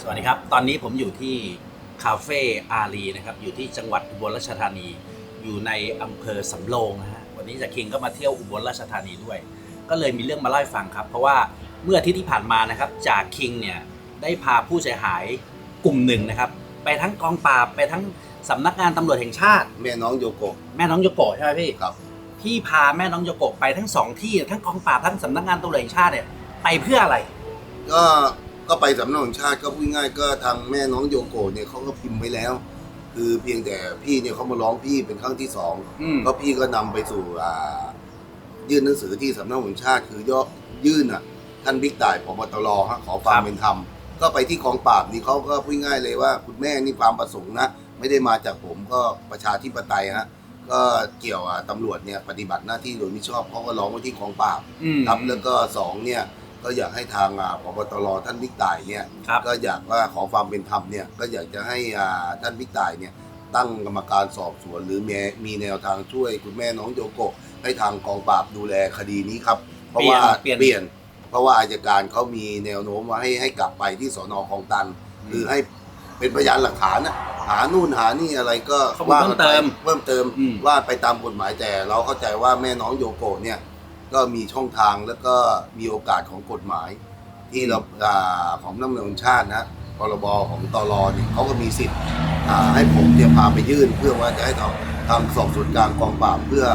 สวัสดีครับ ตอนนี้ผมอยู่ที่คาเฟ่อารีนะครับ อยู่ที่จังหวัดอุบลราชธานี อยู่ในอำเภอสำโรงนะฮะ วันนี้จากคิงก็มาเที่ยวอุบลราชธานีด้วย ก็เลยมีเรื่องมาเล่าให้ฟังครับ เพราะว่าเมื่ออาทิตย์ที่ผ่านมานะครับ จากคิงเนี่ยได้พาผู้เสียหายกลุ่มหนึ่งนะครับ ไปทั้งกองปราบไปทั้งสำนักงานตำรวจแห่งชาติ แม่น้องโยโกะแม่น้องโยโกะใช่ไหมพี่ครับ พี่พาแม่น้องโยโกะไปทั้งสองที่ทั้งกองปราบทั้งสำนักงานตำรวจแห่งชาติเนี่ยไปเพื่ออะไร ก็ ก็ไปสำนักงานชาติก็พูดง่ายก็ทางแม่น้องโยโกะเนี่ยเขาก็พิมพ์ไว้แล้ว คือเพียงแต่พี่เนี่ยเขามาร้องพี่เป็นครั้งที่สองอืม ก็พี่ก็นำไปสู่อ่ายื่นหนังสือที่สำนักงานชาติ คือย่อยื่นอะท่านบิ๊กต่ายพบตรฮะขอความเป็นธรรมก็ไปที่กองปราบนี่เขาก็พูดง่ายเลยว่า คุณแม่นี่ความประสงค์นะไม่ได้มาจากผมก็ประชาธิปไตยฮะก็เกี่ยวอะตำรวจเนี่ยปฏิบัติหน้าที่โดยมิชอบเขาก็ร้องไว้ที่กองปราบ อืม ครับแล้วก็สองเนี่ย ก็อยากให้ทางอ่าพบตรท่านบิ๊กต่ายเนี่ยครับก็อยากว่าขอความเป็นธรรมเนี่ยก็อยากจะให้อ่าท่านบิ๊กต่ายเนี่ยตั้งกรรมการสอบสวน หรือมีมีแนวทางช่วยคุณแม่น้องโยโกะให้ทางกองปราบดูแลคดีนี้ครับ เพราะว่าเปลี่ยนเปลี่ยนเพราะว่าอายการเขามีแนวโน้มว่าให้ให้กลับไปที่สอนอคลองตัน คือให้เป็นพยานหลักฐานนะหานู่นหานี่อะไรก็ข้อมูลเพิ่มเติมเพิ่มเติมอืมว่าไปตามกฎหมายแต่เราเข้าใจว่าแม่น้องโยโกะเนี่ย ก็มีช่องทางแล้วก็มีโอกาสของกฎหมาย ที่เราอ่าของน้ำเนินชาตินะพรบของตรเนี่ยเขาก็มีสิทธิ์อ่าให้ผมเนี่ยพาไปยื่น เพื่อว่าจะให้ทาทางสอบสวนกลางกองปราบเพื่อ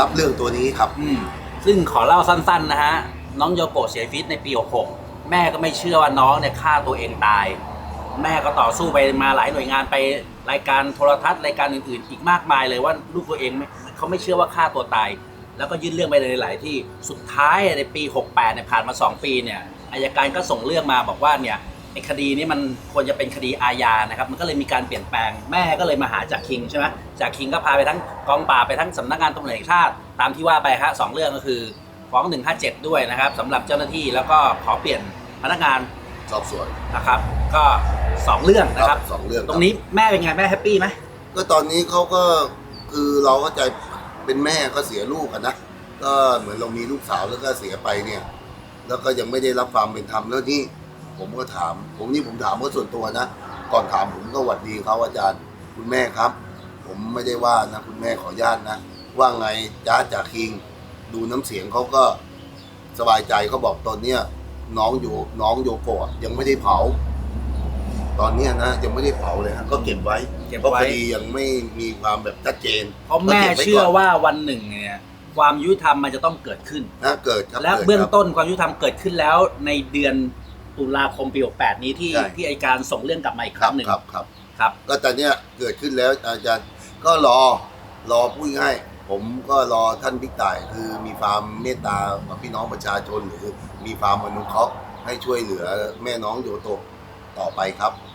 รับเรื่องตัวนี้ครับ อืมซึ่งขอเล่าสั้นๆนะฮะ น้องโยโกะเสียชีวิตในปี 66 แม่ก็ไม่เชื่อว่าน้องเนี่ยฆ่าตัวเองตาย แม่ก็ต่อสู้ไปมาหลายหน่วยงานไปรายการโทรทัศน์รายการอื่นๆ อีกมากมายเลยว่าลูกตัวเองไม่เขาไม่เชื่อว่าฆ่าตัวตาย แล้วก็ยื่นเรื่องไปในหลายที่สุดท้ายในปี 68เนี่ยผ่านมา 2 ปีเนี่ยอายการก็ส่งเรื่องมาบอกว่าเนี่ยไอ้คดีนี้มันควรจะเป็นคดีอาญานะครับ มันก็เลยมีการเปลี่ยนแปลงแม่ก็เลยมาหาจากคิงใช่ไหมจากคิงก็พาไปทั้งกองปราบไปทั้งสำนักงานตำรวจแห่งชาติตามที่ว่าไปฮะสองเรื่องก็คือฟ้อง157 ด้วยนะครับสำหรับเจ้าหน้าที่แล้วก็ขอเปลี่ยนพนักงานสอบสวนนะครับ ก็สองเรื่องนะครับสองเรื่องตรงนี้แม่เป็นไงแม่แฮปปี้ไหมก็ตอนนี้เขาก็คือเราก็ใจ เป็นแม่ก็เสียลูกอะนะก็เหมือนเรามีลูกสาวแล้วก็เสียไปเนี่ย แล้วก็ยังไม่ได้รับความเป็นธรรมแล้วนี่ผมก็ถาม ผมนี่ผมถามก็ส่วนตัวนะก่อนถามผมก็หวัดดีเขาอาจารย์ คุณแม่ครับ ผมไม่ได้ว่านะคุณแม่ขออนุญาตนะ ว่าไงจ้าจากคิง ดูน้ำเสียงเขาก็สบายใจเขาบอกตอนเนี้ยน้องโยน้องโยโกะยังไม่ได้เผา ตอนเนี้ยนะยังไม่ได้เผาเลยฮะก็เก็บไว้เก็บเพราะไว้ คดียังไม่มีความแบบชัดเจนเพราะแม่ก็ก็บไเชื่อก่นว่าวันหนึ่งเนี่ยความยุติธรรมมันจะต้องเกิดขึ้น นะเกิดครับและกิดเบื้องครับ ต้นความยุติธรรมเกิดขึ้นแล้ว ในเดือนตุลาคมปี 68 นี้ที่ใช่ ที่อัยการส่งเรื่องกลับมาอีกคครัรั้บงหนึ่งครับครับ ครับ ก็ตอนเนี้ยเกิดขึ้นแล้วอาจารย์ก็รอรอพูดง่ายผมก็รอท่านพิกต่ายคือมีความเมตตากับพี่น้องประชาชนหรือมีความอนุเคราะห์ให้ช่วยเหลือแม่น้องโยโตะ ต่อไปครับ